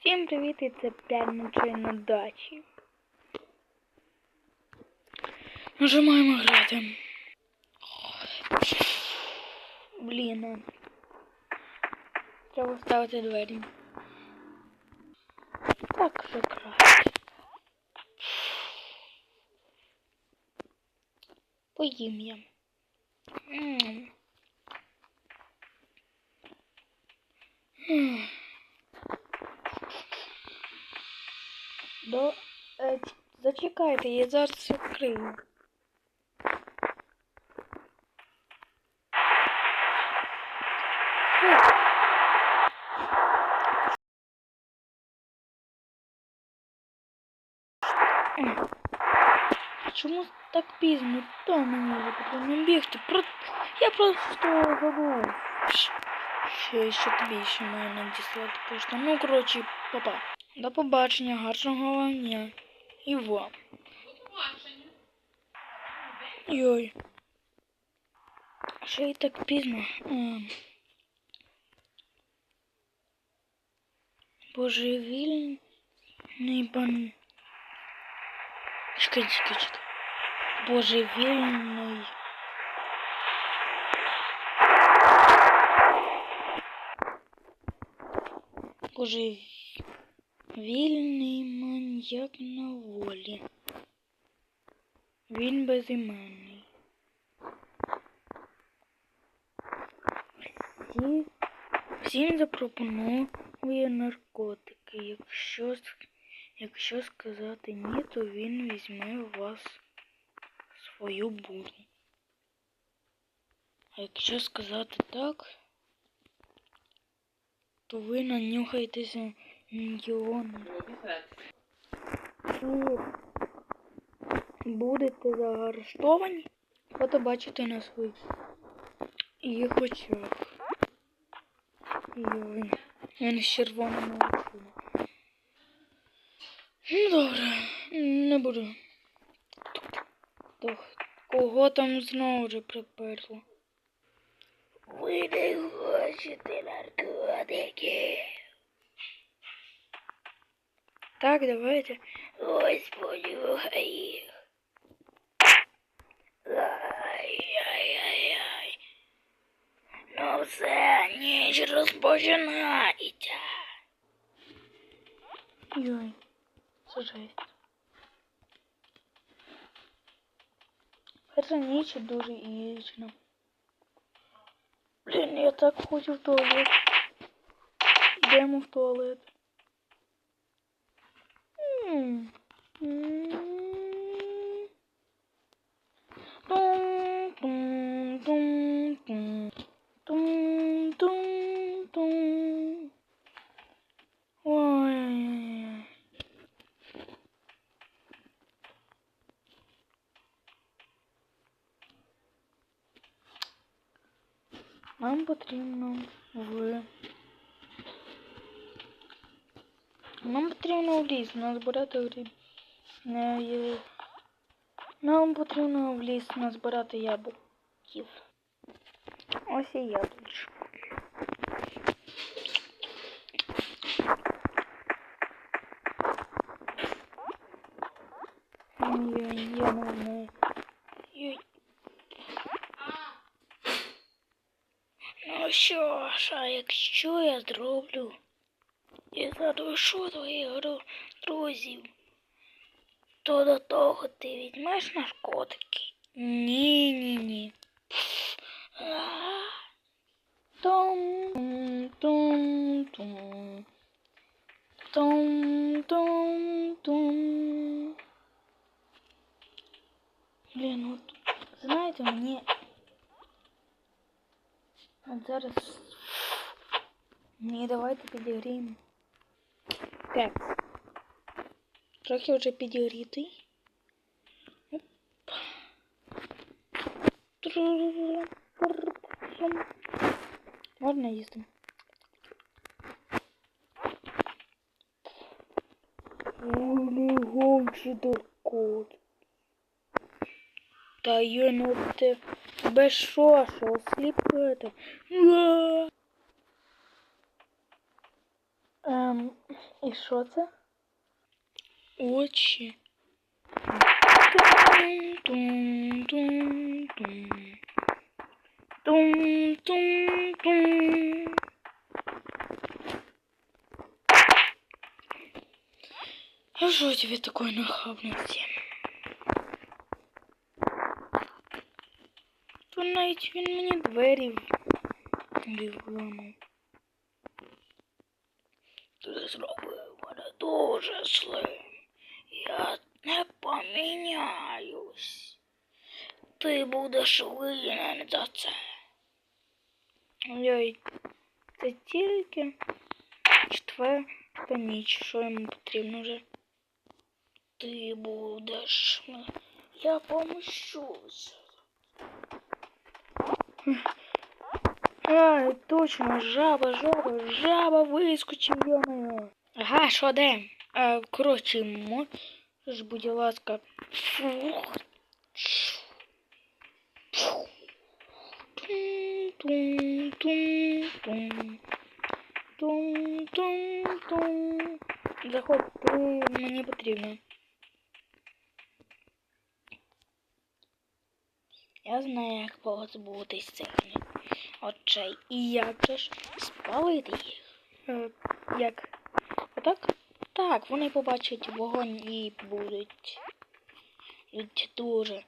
Всім привіт, і це п'ятничий на дачі. Нажимаємо грати. Блін. а. Треба ставити двері. Так вже краще. Поїм я. М. М. До... Е, ч- зачекайте, я зараз відкрию. Фу. М. Чому так пізно? Та мені вже потрібно бігти. Про... Я просто забув. Щ- Ще, ще тобі ще маю надіслати пошту. Ну, коротше, папа. До побачення, гарного вам дня. І вам. Йой. Ще й так пізно. Ем. Божевільний бан. Чекай, чекай, чекай. Божевільний. Божевільний маньяк на волі. Він безіменний. Всі, всім запропонує наркотики. Якщо, якщо сказати ні, то він візьме у вас свою бурю. А якщо сказати так, то ви нанюхаєтеся мільйони. І будете заарештовані, фото бачите на своїх їх очах. Йой. Він з червоними очима. Ну добре, не буду. То кого там знову вже приперло? Ви не хочете наркотики. Так, давайте. Ось понюхай їх. Ай-яй-яй-яй. Ну все, ніч розпочинається. Йой, це жесть. Перша ніч дуже ічна. Блін, я так хочу в туалет. Йдемо в туалет. М. М. Тум-тум-тум-тум. Тум-тум-тум. Ой. Нам потрібно в... Нам потрібно в ліс назбирати гриб. Не, є- Нам потрібно в ліс назбирати яблуків. Ось і яблучко. Ну що ж, а якщо я зроблю і задушу твоїх гру- друзів, то до того ти візьмеш наркотики? Ні, ні, ні. Том, том, том. Том, том, том. Блін, от, знаєте, мені От зараз. Ні, давайте підігріємо. Так. Трохи вже підігрітий. Можна їсти. Ой, гончий кот. Та є, ну ти без що, що осліпити. Ем, Ем, і що це? Очі. Тум-тум-тум-тум. Тум-тум-тум. А что тебе такой нахабности? То навіть він мені двері виламав. Ти зробив дуже злим. Я не поміняюсь. Ти будеш винен за це. Ой, це тільки четверта ніч, що йому потрібно вже. Ти будеш. Я помщусь. А, точно, жаба, жаба, жаба вискочив, йомаю. Ага, що де? А, коротше, можеш, будь ласка. Фух. Тум-тум-тум-тум. Тум-тум-тум. Заходь, мені потрібно. Я знаю, як позбутись цих очей. І як же спалити їх? Е, як? Отак? Так, вони побачать вогонь і будуть. будуть дуже.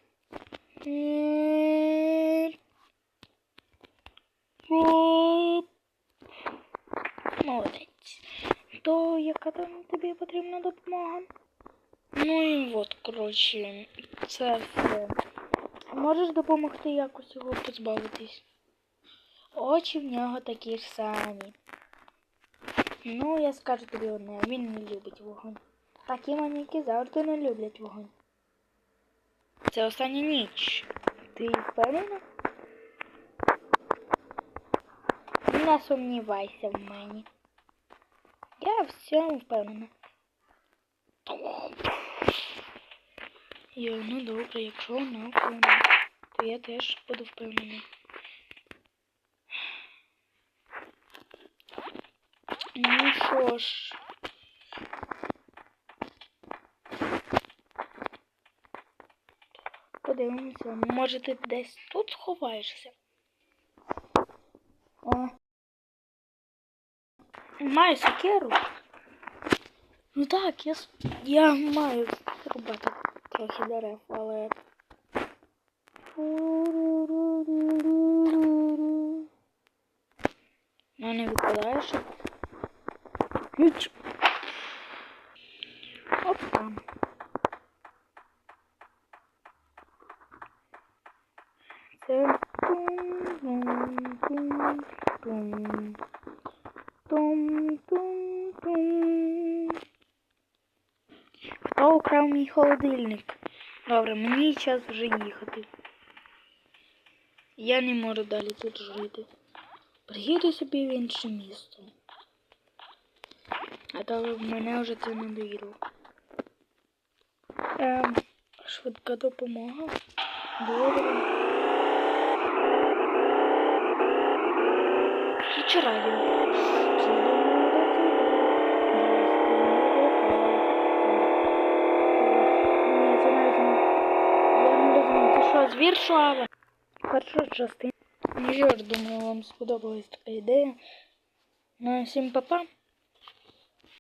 Молодець. То яка там тобі потрібна допомога? Ну і от, коротше, це все. Можеш допомогти якось його позбавитись? Очі в нього такі ж самі. Ну, я скажу тобі одне, він не любить вогонь. Такі маніки завжди не люблять вогонь. Це остання ніч. Ти впевнена? Не сумнівайся в мені. Я в цьому впевнена. Йо, ну добре, якщо вона впевнена, то я теж буду впевнена. Ну що ж. Подивимося, може ти десь тут сховаєшся? О. Маю сокеру. Ну так, я, я маю зрубати трохи дерев, але. Ну не випадає, що. Ключ. Опа. Це тум-тум-тум-тум. Тум-тум-тум. Хто украв мій холодильник? Добре, мені час вже їхати. Я не можу далі тут жити. Приїду собі в інше місто. А то мене вже це надоїло. Ем, швидка допомога. Добре. Радіо. Ні, це навіть не... Я не розумію, це що, звір шуава? Перша частина. Ну що ж, думаю, вам сподобалась така ідея. Ну, всім па-па.